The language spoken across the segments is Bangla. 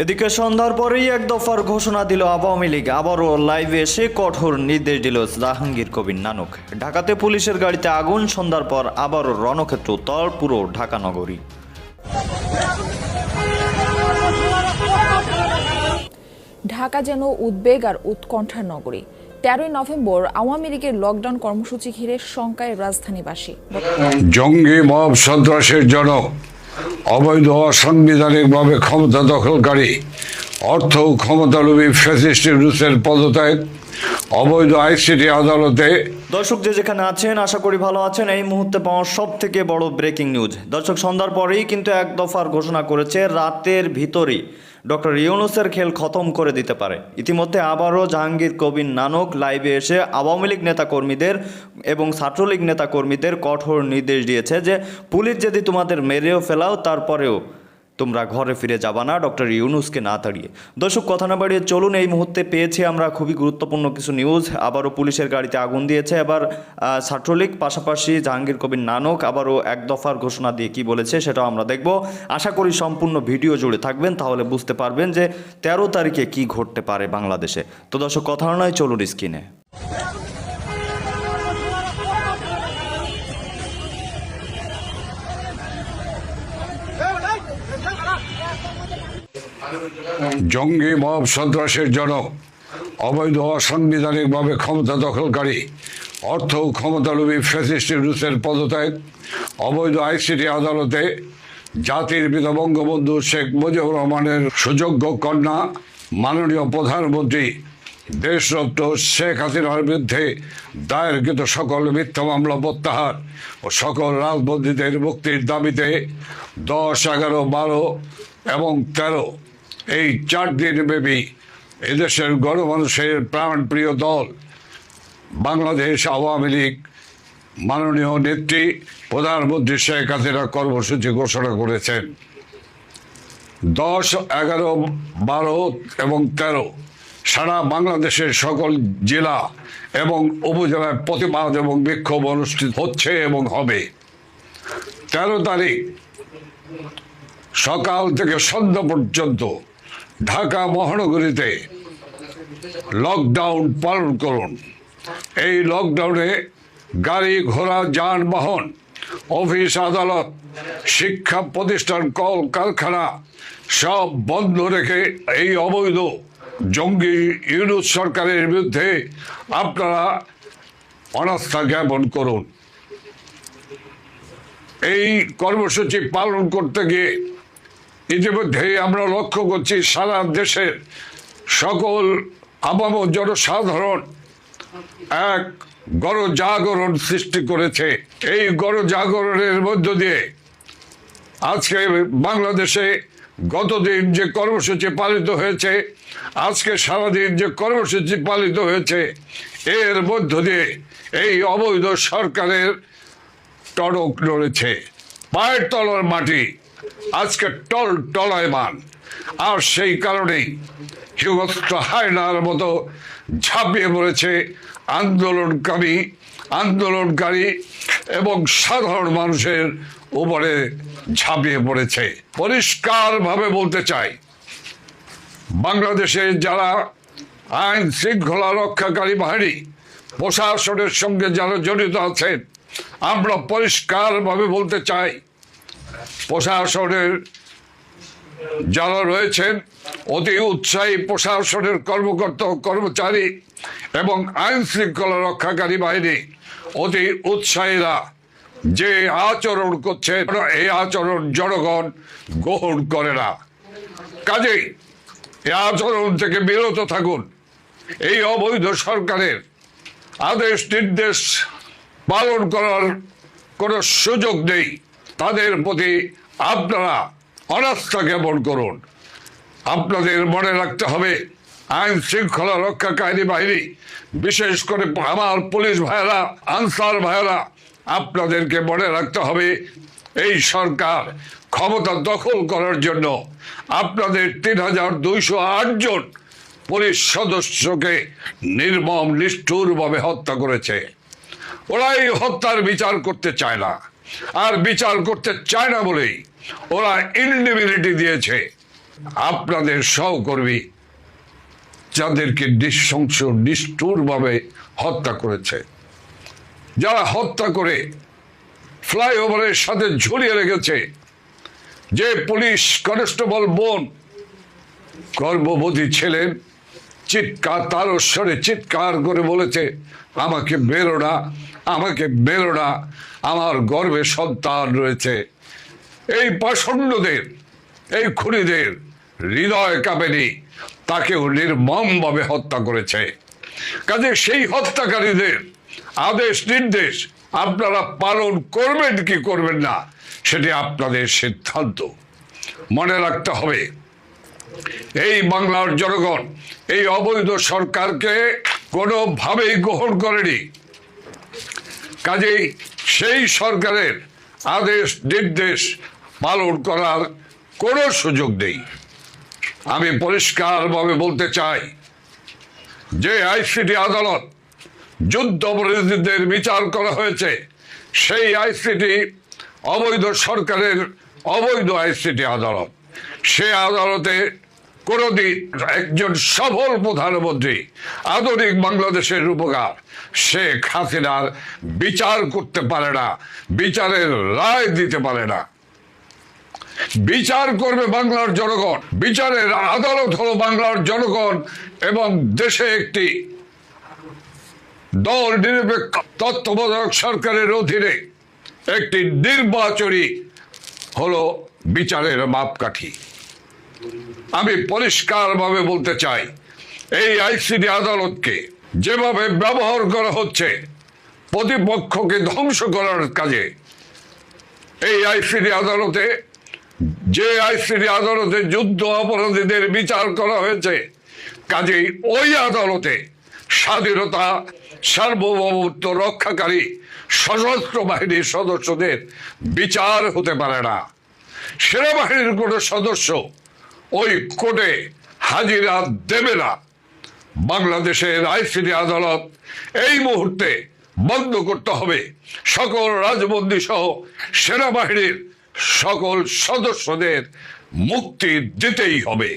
এদিকে সন্ধ্যার পরেই এক দফার ঘোষণা দিল আওয়ামী লীগ। আবারও লাইভে এসে কঠোর নির্দেশ দিল জাহাঙ্গীর কবির নানক। ঢাকাতে পুলিশের গাড়িতে আগুন সন্ধ্যার পর আবারও রণক্ষেত্র উত্তর পুরো ঢাকা নগরী। ঢাকা যেন উদ্বেগ আর উৎকণ্ঠার নগরী। তেরোই নভেম্বর আওয়ামী লীগের লকডাউন কর্মসূচি ঘিরে শঙ্কায় রাজধানীবাসী। জঙ্গি মব সন্ত্রাসের জনক। অবৈধ অসাংবিধানিকভাবে ক্ষমতা দখলকারী, অর্থ ও ক্ষমতালোভী ফ্যাসিস্ট রুসের পদত্যাগ, অবৈধ আইসিটি আদালতে দর্শক যে যেখানে আছেন, আশা করি ভালো আছেন। এই মুহূর্তে পাওয়া সব থেকে বড় ব্রেকিং নিউজ দর্শক, সন্ধ্যার পরেই কিন্তু এক দফার ঘোষণা করেছে, রাতের ভিতরেই। ডক্টর ইউনুসের খেল খতম করে দিতে পারে। ইতিমধ্যে আবারও জাহাঙ্গীর, কবির নানক লাইভে এসে আওয়ামী লীগ নেতাকর্মীদের এবং ছাত্রলীগ নেতাকর্মীদের কঠোর নির্দেশ দিয়েছে যে, পুলিশ যদি তোমাদের মেরেও ফেলাও, তারপরেও তোমরা ঘরে ফিরে যাবা না ডক্টর ইউনুসকে না তাড়িয়ে। দর্শক কথা না বাড়িয়ে চলুন এই মুহূর্তে পেয়েছি আমরা খুবই গুরুত্বপূর্ণ কিছু নিউজ আবারও পুলিশের গাড়িতে আগুন দিয়েছে। আহ, ছাত্রলীগ পাশাপাশি জাহাঙ্গীর কবির নানক আবারও এক দফার ঘোষণা দিয়ে কি বলেছে সেটাও আমরা দেখব। আশা করি সম্পূর্ণ ভিডিও জুড়ে থাকবেন তাহলে বুঝতে পারবেন যে তেরো তারিখে কি ঘটতে পারে বাংলাদেশে। তো দর্শক কথা নয় চলুন স্ক্রিনে। জঙ্গি মব সন্ত্রাসের জনক অবৈধ অসাংবিধানিকভাবে ক্ষমতা দখলকারী, অর্থ ও ক্ষমতালোভী ফ্যাসিস্ট রুসের পদত্যাগ, অবৈধ আইসিটি আদালতে জাতির পিতা বঙ্গবন্ধু শেখ মুজিবুর রহমানের সুযোগ্য কন্যা, মাননীয় প্রধানমন্ত্রী দেশরত্ন শেখ হাসিনার বিরুদ্ধে দায়েরকৃত সকল মিথ্যা মামলা প্রত্যাহার ও সকল রাজবন্দীদের মুক্তির দাবিতে দশ, এগারো, বারো এবং তেরো এই চার দিন ব্যাপী এদেশের গণমানুষের প্রাণপ্রিয় দল, বাংলাদেশ আওয়ামী লীগ, মাননীয় নেত্রী প্রধানমন্ত্রী শেখ হাসিনা কর্মসূচি ঘোষণা করেছেন। দশ, এগারো, বারো এবং তেরো সারা বাংলাদেশের সকল জেলা এবং উপজেলায় প্রতিবাদ এবং বিক্ষোভ অনুষ্ঠিত হচ্ছে এবং হবে। তেরো তারিখ সকাল থেকে সন্ধ্যা পর্যন্ত ঢাকা মহানগরীতে লকডাউন পালন করুন। এই লকডাউনে গাড়ি ঘোড়া, যানবাহন, অফিস, আদালত, শিক্ষা প্রতিষ্ঠান, কল, কারখানা সব বন্ধ রেখে এই অবৈধ জঙ্গি ইউনুস সরকারের বিরুদ্ধে আপনারা অনাস্থা জ্ঞাপন করুন। এই কর্মসূচি পালন করতে গিয়ে ইতিমধ্যে আমরা লক্ষ্য করছি সারা দেশের সকল আবাম জনসাধারণ এক গণজাগরণ সৃষ্টি করেছে। এই গণজাগরণের মধ্য দিয়ে আজকে বাংলাদেশে গতদিন যে কর্মসূচি পালিত হয়েছে, আজকে সারাদিন যে কর্মসূচি পালিত হয়েছে, এর মধ্য দিয়ে এই অবৈধ সরকারের টনক নড়েছে। পায়ের তলার মাটি আজকে টল টলায়মান আর সেই কারণেই হিংস্র হায়নার মতো ঝাঁপিয়ে পড়েছে আন্দোলনকারী আন্দোলনকারী এবং সাধারণ মানুষের উপরে ঝাঁপিয়ে পড়েছে। পরিষ্কারভাবে বলতে চাই, বাংলাদেশে যারা আইন শৃঙ্খলা রক্ষাকারী বাহিনী, প্রশাসনের সঙ্গে যারা জড়িত আছেন, আমরা পরিষ্কারভাবে বলতে চাই প্রশাসনের যারা রয়েছেন, অতি উৎসাহী প্রশাসনের কর্মকর্তা ও কর্মচারী এবং আইন শৃঙ্খলা রক্ষাকারী বাহিনী, অতি উৎসাহীরা যে আচরণ করছে এই আচরণ জনগণ গ্রহণ করে না। কাজেই এই আচরণ থেকে বিরত থাকুন। এই অবৈধ সরকারের আদেশ নির্দেশ পালন করার কোনো সুযোগ নেই। তাদের প্রতি আপনারা অনাস্থা জ্ঞাপন করুন। আপনাদের মনে রাখতে হবে, আইন শৃঙ্খলা রক্ষাকারী বাহিনী, বিশেষ করে আমার পুলিশ ভাইয়েরা, আনসার আপনাদেরকে মনে রাখতে হবে, এই সরকার ক্ষমতা দখল করার জন্য আপনাদের তিন হাজার দুইশো আট জন পুলিশ সদস্যকে নির্মম, নিষ্ঠুরভাবে হত্যা করেছে। ওরাই হত্যার বিচার করতে চায় না। আর বিচার করতে চায় না বলেই ওরা ইনডিবিলিটি দিয়েছে। আপনাদের সহকর্মী যাদেরকে নৃশংস, নিষ্ঠুরভাবে হত্যা করেছে, যারা হত্যা করে ফ্লাইওভারের সাথে ঝুলিয়ে রেখেছে, যে পুলিশ কনস্টেবল বোন, গর্ভবতী ছিলেন চিৎকার তার স্বরে চিৎকার করে বলেছে, আমাকে বেরো না আমাকে বেরো না, আমার গর্বে সন্তান রয়েছে। এই পাষণ্ডদের এই খুনিদের হৃদয় কাঁপেনি, তাকেও নির্মমভাবে হত্যা করেছে। কাজে সেই হত্যাকারীদের আদেশ নির্দেশ আপনারা পালন করবেন কি করবেন না, সেটি আপনাদের সিদ্ধান্ত। মনে রাখতে হবে, এই বাংলার জনগণ, এই অবৈধ সরকারকে কোনোভাবেই গ্রহণ করেনি। কাজেই সেই সরকারের আদেশ, নির্দেশ পালন করার কোনো সুযোগ নেই। আমি পরিষ্কারভাবে বলতে চাই যে আইসিটি আদালত যুদ্ধ অপরাধীদের বিচার করা হয়েছে, সেই আইসিটি অবৈধ সরকারের অবৈধ আইসিটি আদালত। সে আদালতে কোনোদিন একজন সফল প্রধানমন্ত্রী আধুনিক বাংলাদেশের রূপকার শেখ হাসিনার বিচার করতে পারে না, বিচারের রায় দিতে পারে না। বিচার করবে বাংলার জনগণ, বিচারের আদালত হলো বাংলার জনগণ এবং দেশে একটি দল নিরপেক্ষ তত্ত্বাবধায়ক সরকারের অধীনে একটি নির্বাচনী হলো বিচারের মাপকাঠি। আমি পরিষ্কারভাবে বলতে চাই, এই আইসিডি আদালতকে যেভাবে ব্যবহার করা হচ্ছে, প্রতিপক্ষকে ধ্বংস করার কাজে, এই আইসিডি আদালতে, যে আইসিডি আদালতে যুদ্ধ অপরাধীদের বিচার করা হয়েছে, কাজেই ওই আদালতে স্বাধীনতা, সার্বভৌমত্ব রক্ষাকারী সশস্ত্র বাহিনীর সদস্যদের বিচার হতে পারে না। সেনাবাহিনীর কোনো সদস্য ওই কোর্টে হাজিরা দেবে না। বাংলাদেশের আইসিডি আদালত এই মুহূর্তে বন্ধ করতে হবে। সকল রাজবন্দী সহ সেনাবাহিনীর সকল সদস্যদের মুক্তি দিতেই হবে।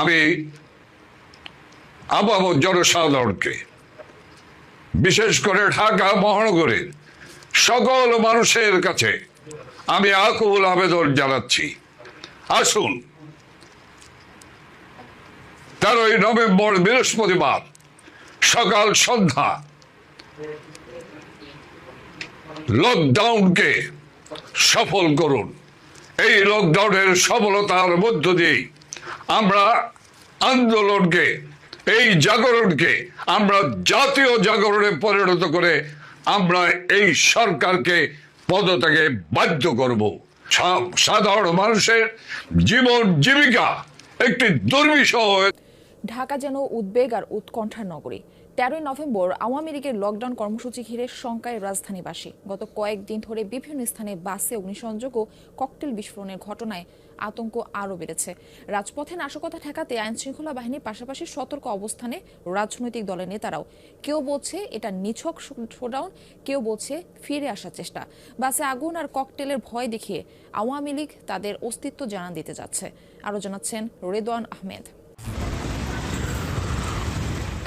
আমি আবাব জনসাধারণকে, বিশেষ করে ঢাকা মহানগরের সকল মানুষের কাছে আমি আকুল আবেদন জানাচ্ছি। আসুন। তেরোই নভেম্বর বৃহস্পতিবার সকাল সন্ধ্যা লকডাউনকে সফল করুন। এই লকডাউনের সফলতার মধ্য দিয়েই আমরা আন্দোলনকে, এই জাগরণকে, আমরা জাতীয় জাগরণে পরিণত করে আমরা এই সরকারকে পদত্যাগে বাধ্য করব। সাধারণ মানুষের জীবন জীবিকা একটি দুর্বিষহ ঢাকা যেন উদ্বেগ আর উৎকণ্ঠার নগরী। তেরোই নভেম্বর আওয়ামী লীগের লকডাউন কর্মসূচি ঘিরে শঙ্কায় রাজধানীবাসী। গত কয়েকদিন ধরে বিভিন্ন স্থানে বাসে অগ্নিসংযোগ ও ককটেল বিস্ফোরণের ঘটনায় আতঙ্ক আরও বেড়েছে। রাজপথে নাশকতা ঠেকাতে আইনশৃঙ্খলা বাহিনীর পাশাপাশি সতর্ক অবস্থানে রাজনৈতিক দলের নেতারাও। কেউ বলছে এটা নিছক শোডাউন কেউ বলছে ফিরে আসার চেষ্টা। বাসে আগুন আর ককটেলের ভয় দেখিয়ে আওয়ামী লীগ তাদের অস্তিত্ব জানান দিতে যাচ্ছে। আরও জানাচ্ছেন রেদওয়ান আহমেদ।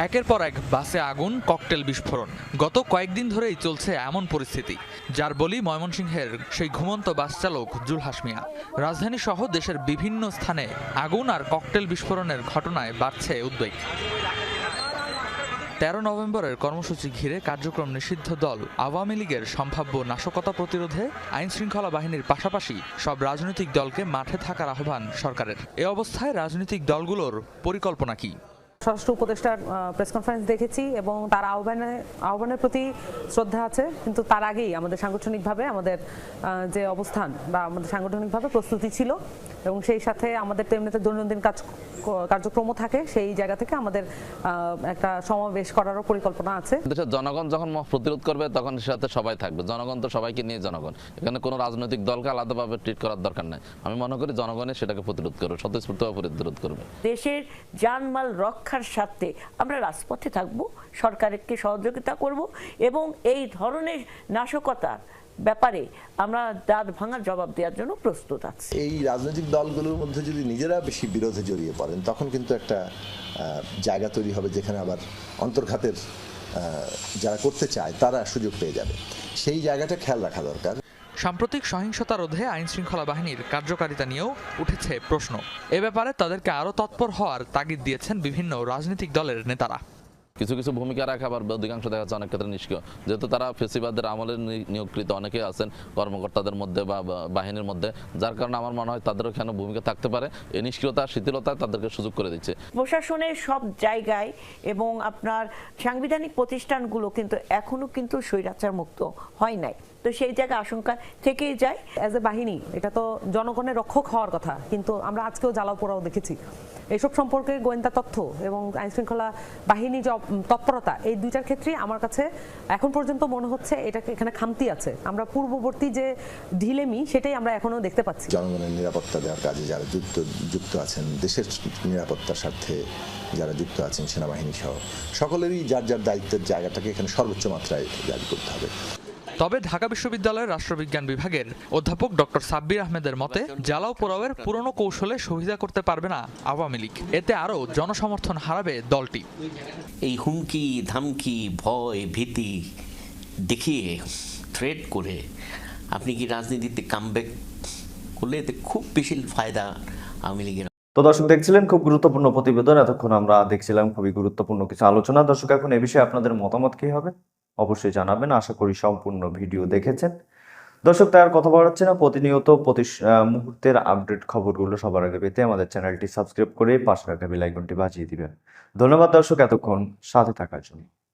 একের পর এক বাসে আগুন, ককটেল বিস্ফোরণ। গত কয়েকদিন ধরেই চলছে এমন পরিস্থিতি। যার বলি ময়মনসিংহের সেই ঘুমন্ত বাস চালক জুলহাস মিয়া। রাজধানী সহ দেশের বিভিন্ন স্থানে আগুন আর ককটেল বিস্ফোরণের ঘটনায় বাড়ছে উদ্বেগ। তেরো নভেম্বরের কর্মসূচি ঘিরে কার্যক্রম নিষিদ্ধ দল আওয়ামী লীগের সম্ভাব্য নাশকতা প্রতিরোধে আইন শৃঙ্খলা বাহিনীর পাশাপাশি সব রাজনৈতিক দলকে মাঠে থাকার আহ্বান সরকারের। এ অবস্থায় রাজনৈতিক দলগুলোর পরিকল্পনা কি? স্বরাষ্ট্র উপদেষ্টার প্রেস কনফারেন্স দেখেছি এবং তার আহ্বানে, আহ্বানের প্রতি শ্রদ্ধা আছে। কিন্তু তার আগেই আমাদের সাংগঠনিকভাবে আমাদের যে অবস্থান বা আমাদের সাংগঠনিকভাবে প্রস্তুতি ছিল এবং সেই সাথে আমাদের তো এমনিতে দৈনন্দিন কাজ কার্যক্রমও থাকে সেই জায়গা থেকে আমাদের একটা সমাবেশ করারও পরিকল্পনা আছে। দেশের জনগণ যখন প্রতিরোধ করবে তখন সাথে সবাই থাকবে। জনগণ তো সবাইকে নিয়ে জনগণ। এখানে কোনো রাজনৈতিক দলকে আলাদাভাবে ট্রিট করার দরকার নাই। আমি মনে করি জনগণই সেটাকে প্রতিরোধ করবে স্বতঃস্ফূর্তভাবে প্রতিরোধ করবে। দেশের জানমাল রক্ষার স্বার্থে আমরা রাজপথে থাকব সরকারকে সহযোগিতা করব এবং এই ধরনের নাশকতা ব্যাপারে আমরা দাঁত ভাঙার জবাব দেওয়ার জন্য প্রস্তুত আছি। এই রাজনৈতিক দলগুলোর মধ্যে যদি নিজেরা বেশি বিরোধে জড়িয়ে পড়েন তখন কিন্তু একটা জায়গা তৈরি হবে যেখানে আবার অন্তর্ঘাতের আহ, যারা করতে চায় তারা সুযোগ পেয়ে যাবে। সেই জায়গাটা খেয়াল রাখা দরকার। সাম্প্রতিক সহিংসতা রোধে আইন শৃঙ্খলা বাহিনীর কার্যকারিতা নিয়েও উঠেছে প্রশ্ন। এ ব্যাপারে তাদেরকে আরও তৎপর হওয়ার তাগিদ দিয়েছেন বিভিন্ন রাজনৈতিক দলের নেতারা। কিছু কিছু ভূমিকা রাখা, আবার অধিকাংশ দেখা যাচ্ছে অনেক ক্ষেত্রে নিষ্ক্রিয়। যেহেতু তারা ফেসিবাদের আমলের নিয়োগকৃত অনেকে আছেন কর্মকর্তাদের মধ্যে বা বাহিনীর মধ্যে, যার কারণে আমার মনে হয় তাদেরও এখানে ভূমিকা থাকতে পারে। এই নিষ্ক্রিয়তা, শিথিলতা তাদেরকে সুযোগ করে দিচ্ছে। প্রশাসনের সব জায়গায় এবং আপনার সাংবিধানিক প্রতিষ্ঠানগুলো কিন্তু এখনও কিন্তু স্বৈরাচার মুক্ত হয় নাই। তো সেই জায়গায় আশঙ্কা থেকেই যায়। অ্যাজ এ বাহিনী, এটা তো জনগণের রক্ষক হওয়ার কথা, কিন্তু আমরা আজকেও জ্বালাও পোড়াও দেখেছি। এসব সম্পর্কে গোয়েন্দা তথ্য এবং আইন শৃঙ্খলা বাহিনী যে তৎপরতা, এই দুইটার ক্ষেত্রে আমার কাছে এখন পর্যন্ত মনে হচ্ছে এটাকে এখানে খামতি আছে। আমরা পূর্ববর্তী যে ঢিলেমি, সেটাই আমরা এখনও দেখতে পাচ্ছি। জনগণের নিরাপত্তা দেওয়ার কাজে যারা যুক্ত যুক্ত আছেন, দেশের নিরাপত্তার স্বার্থে যারা যুক্ত আছেন, সেনাবাহিনী সহ, সকলেরই যার যার দায়িত্বের জায়গাটাকে এখানে সর্বোচ্চ মাত্রায় জারি করতে হবে। তবে ঢাকা বিশ্ববিদ্যালয়ের রাষ্ট্রবিজ্ঞান বিভাগের অধ্যাপক ডক্টর সাব্বির আহমেদের মতে জ্বালাও পোড়াওয়ের পুরনো কৌশলে সুবিধা করতে পারবে না আওয়ামী লীগ। এতে আরও জনসমর্থন হারাবে দলটি। এই হুমকি ধামকি ভয় ভীতি দেখিয়ে থ্রেট করে আপনি কি রাজনীতিতে কামব্যাক করলে এতে খুব বেশি ফায়দা আওয়ামী লীগের? তো দর্শক দেখছিলেন খুব গুরুত্বপূর্ণ প্রতিবেদন এতক্ষণ আমরা দেখছিলাম খুবই গুরুত্বপূর্ণ কিছু আলোচনা। দর্শক এখন এ বিষয়ে আপনাদের মতামত কি হবে? অবশ্যই জানাবেন। আশা করি সম্পূর্ণ ভিডিও দেখেছেন। দর্শক, তাই আর কথা বাড়াচ্ছে না। প্রতিনিয়ত প্রতি মুহূর্তের আপডেট খবরগুলো সবার আগে পেতে আমাদের চ্যানেলটি সাবস্ক্রাইব করে পাশে রাখা বেলাইকনটি বাজিয়ে দিবেন। ধন্যবাদ দর্শক, এতক্ষণ সাথে থাকার জন্য।